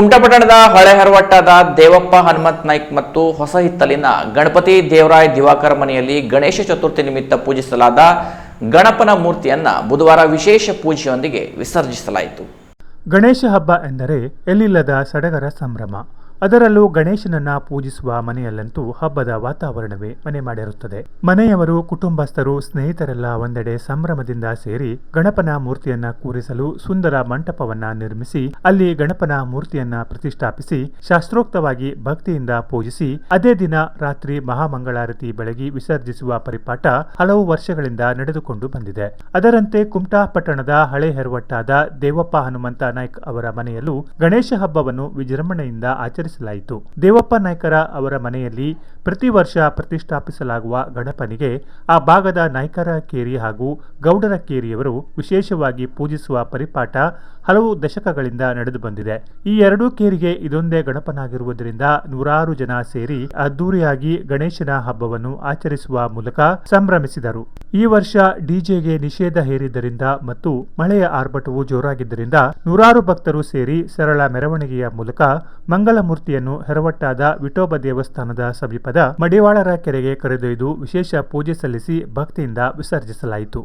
ಕುಮಟಪಟ್ಟಣದ ಹಳೆ ಹರವಟ್ಟದ ದೇವಪ್ಪ ಹನುಮಂತ್ ನಾಯ್ಕ್ ಮತ್ತು ಹೊಸ ಹಿತ್ತಲಿನ ಗಣಪತಿ ದೇವರಾಯ್ ದಿವಾಕರ್ ಮನೆಯಲ್ಲಿ ಗಣೇಶ ಚತುರ್ಥಿ ನಿಮಿತ್ತ ಪೂಜಿಸಲಾದ ಗಣಪನ ಮೂರ್ತಿಯನ್ನ ಬುಧವಾರ ವಿಶೇಷ ಪೂಜೆಯೊಂದಿಗೆ ವಿಸರ್ಜಿಸಲಾಯಿತು. ಗಣೇಶ ಹಬ್ಬ ಎಂದರೆ ಎಲ್ಲಿಲ್ಲದ ಸಡಗರ ಸಂಭ್ರಮ. ಅದರಲ್ಲೂ ಗಣೇಶನನ್ನ ಪೂಜಿಸುವ ಮನೆಯಲ್ಲಂತೂ ಹಬ್ಬದ ವಾತಾವರಣವೇ ಮನೆ ಮಾಡಿರುತ್ತದೆ. ಮನೆಯವರು ಕುಟುಂಬಸ್ಥರು, ಸ್ನೇಹಿತರೆಲ್ಲ ಒಂದೆಡೆ ಸಂಭ್ರಮದಿಂದ ಸೇರಿ ಗಣಪನ ಮೂರ್ತಿಯನ್ನ ಕೂರಿಸಲು ಸುಂದರ ಮಂಟಪವನ್ನ ನಿರ್ಮಿಸಿ, ಅಲ್ಲಿ ಗಣಪನ ಮೂರ್ತಿಯನ್ನ ಪ್ರತಿಷ್ಠಾಪಿಸಿ, ಶಾಸ್ತ್ರೋಕ್ತವಾಗಿ ಭಕ್ತಿಯಿಂದ ಪೂಜಿಸಿ, ಅದೇ ದಿನ ರಾತ್ರಿ ಮಹಾಮಂಗಳಾರತಿ ಬೆಳಗಿ ವಿಸರ್ಜಿಸುವ ಪರಿಪಾಠ ಹಲವು ವರ್ಷಗಳಿಂದ ನಡೆದುಕೊಂಡು ಬಂದಿದೆ. ಅದರಂತೆ ಕುಮಟಾ ಪಟ್ಟಣದ ಹಳೆ ಹೆರವಟ್ಟಾದ ದೇವಪ್ಪ ಹನುಮಂತ ನಾಯ್ಕ್ ಅವರ ಮನೆಯಲ್ಲೂ ಗಣೇಶ ಹಬ್ಬವನ್ನು ವಿಜೃಂಭಣೆಯಿಂದ ಆಚರಿಸಲಾಯಿತು ದೇವಪ್ಪ ನಾಯ್ಕರ ಅವರ ಮನೆಯಲ್ಲಿ ಪ್ರತಿ ವರ್ಷ ಪ್ರತಿಷ್ಠಾಪಿಸಲಾಗುವ ಗಣಪನಿಗೆ ಆ ಭಾಗದ ನಾಯ್ಕರ ಕೇರಿ ಹಾಗೂ ಗೌಡರ ಕೇರಿಯವರು ವಿಶೇಷವಾಗಿ ಪೂಜಿಸುವ ಪರಿಪಾಠ ಹಲವು ದಶಕಗಳಿಂದ ನಡೆದು ಬಂದಿದೆ. ಈ ಎರಡೂ ಕೇರಿಗೆ ಇದೊಂದೇ ಗಣಪನಾಗಿರುವುದರಿಂದ ನೂರಾರು ಜನ ಸೇರಿ ಅದ್ದೂರಿಯಾಗಿ ಗಣೇಶನ ಹಬ್ಬವನ್ನು ಆಚರಿಸುವ ಮೂಲಕ ಸಂಭ್ರಮಿಸಿದರು. ಈ ವರ್ಷ ಡಿಜೆಗೆ ನಿಷೇಧ ಹೇರಿದ್ದರಿಂದ ಮತ್ತು ಮಳೆಯ ಆರ್ಭಟವು ಜೋರಾಗಿದ್ದರಿಂದ ನೂರಾರು ಭಕ್ತರು ಸೇರಿ ಸರಳ ಮೆರವಣಿಗೆಯ ಮೂಲಕ ಮಂಗಲಮೂರ್ತಿಯನ್ನು ಹೆರವಟ್ಟಾದ ವಿಠೋಬ ದೇವಸ್ಥಾನದ ಸಮೀಪದ ಮಡಿವಾಳರ ಕೆರೆಗೆ ಕರೆದೊಯ್ದು ವಿಶೇಷ ಪೂಜೆ ಸಲ್ಲಿಸಿ ಭಕ್ತಿಯಿಂದ ವಿಸರ್ಜಿಸಲಾಯಿತು.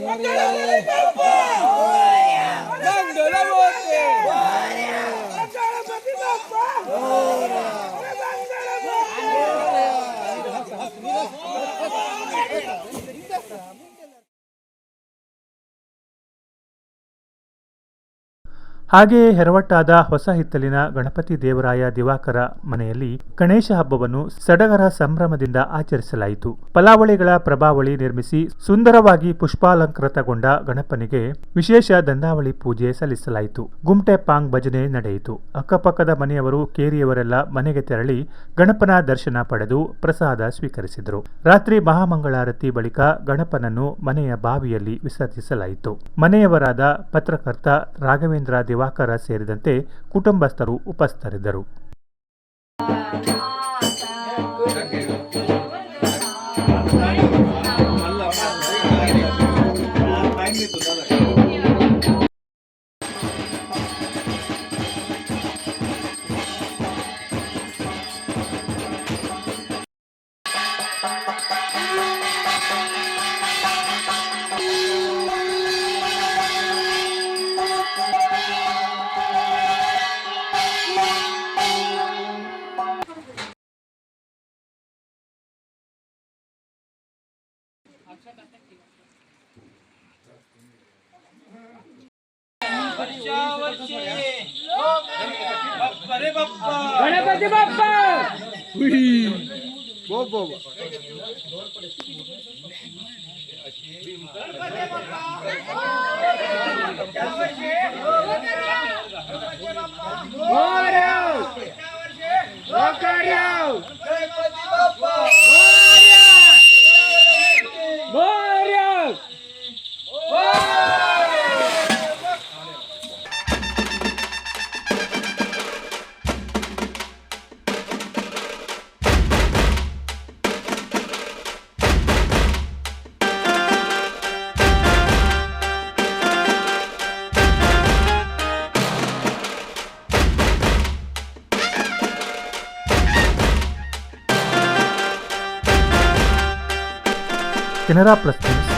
ಮಂಗಳಮೂರ್ತಿ ಹಾಗೆಯೇ ಹೆರವಟ್ಟಾದ ಹೊಸ ಹಿತ್ತಲಿನ ಗಣಪತಿ ದೇವರಾಯ ದಿವಾಕರ ಮನೆಯಲ್ಲಿ ಗಣೇಶ ಹಬ್ಬವನ್ನು ಸಡಗರ ಸಂಭ್ರಮದಿಂದ ಆಚರಿಸಲಾಯಿತು. ಫಲಾವಳಿಗಳ ಪ್ರಭಾವಳಿ ನಿರ್ಮಿಸಿ ಸುಂದರವಾಗಿ ಪುಷ್ಪಾಲಂಕೃತಗೊಂಡ ಗಣಪನಿಗೆ ವಿಶೇಷ ದಂದಾವಳಿ ಪೂಜೆ ಸಲ್ಲಿಸಲಾಯಿತು. ಗುಮ್ಟೆ ಪಾಂಗ್ ಭಜನೆ ನಡೆಯಿತು. ಅಕ್ಕಪಕ್ಕದ ಮನೆಯವರು ಕೇರಿಯವರೆಲ್ಲ ಮನೆಗೆ ತೆರಳಿ ಗಣಪನ ದರ್ಶನ ಪಡೆದು ಪ್ರಸಾದ ಸ್ವೀಕರಿಸಿದರು. ರಾತ್ರಿ ಮಹಾಮಂಗಳಾರತಿ ಬಳಿಕ ಗಣಪನನ್ನು ಮನೆಯ ಬಾವಿಯಲ್ಲಿ ವಿಸರ್ಜಿಸಲಾಯಿತು. ಮನೆಯವರಾದ ಪತ್ರಕರ್ತ ರಾಘವೇಂದ್ರ ದಿವಾಕರ ಸೇರಿದಂತೆ ಕುಟುಂಬಸ್ಥರು ಉಪಸ್ಥಿತರಿದ್ದರು. गणपति बाप्पा बोल genera plastilina.